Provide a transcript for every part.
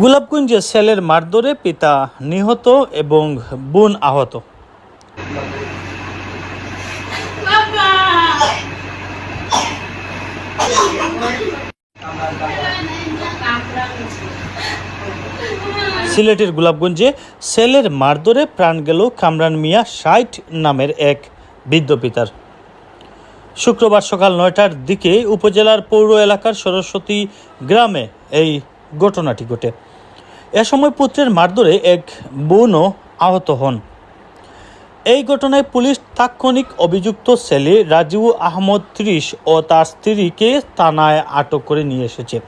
গোলাপগঞ্জে সেলের মারধরে পিতা নিহত এবং বোন আহত। সিলেটের গোলাপগঞ্জে সেলের মারধরে প্রাণ গেল কামরান মিয়া ষাট নামের এক বৃদ্ধ পিতার। শুক্রবার সকাল নয়টার দিকে উপজেলার পৌর এলাকার সরস্বতী গ্রামে এই ঘটনাটি ঘটে। এ সময় পুত্রের মারধরে এক বোনও আহত হন। এই ঘটনায় পুলিশ তাৎক্ষণিক অভিযুক্ত ছেলে রাজু আহমদ ত্রিশ ও তার স্ত্রীকে থানায় আটক করে নিয়ে এসেছে।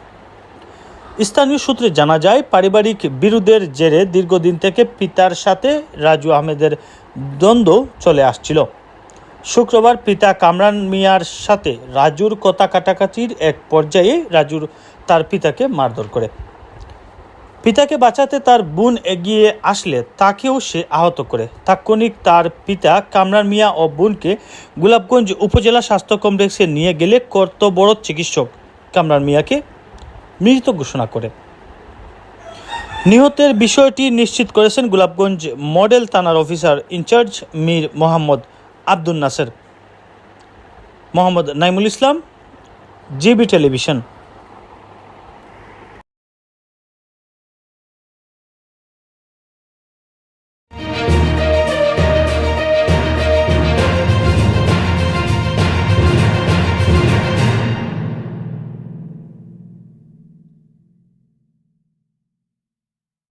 স্থানীয় সূত্রে জানা যায়, পারিবারিক বিরোধের জেরে দীর্ঘদিন থেকে পিতার সাথে রাজু আহমেদের দ্বন্দ্ব চলে আসছিল। শুক্রবার পিতা কামরান মিয়ার সাথে রাজুর কথা কাটাকাটির এক পর্যায়ে রাজুর তার পিতাকে মারধর করে। পিতাকে বাঁচাতে তার বোন এগিয়ে আসলে তাকেও সে আহত করে। তাৎক্ষণিক তার পিতা কামরান মিয়া ও বোনকে গোলাপগঞ্জ উপজেলা স্বাস্থ্য কমপ্লেক্সে নিয়ে গেলে কর্তব্যরত চিকিৎসক কামরান মিয়াকে মৃত ঘোষণা করে। নিহতের বিষয়টি নিশ্চিত করেছেন গোলাপগঞ্জ মডেল থানার officer in charge Mir Mohammad Abdul Naser Mohammad Naimul Islam GB television.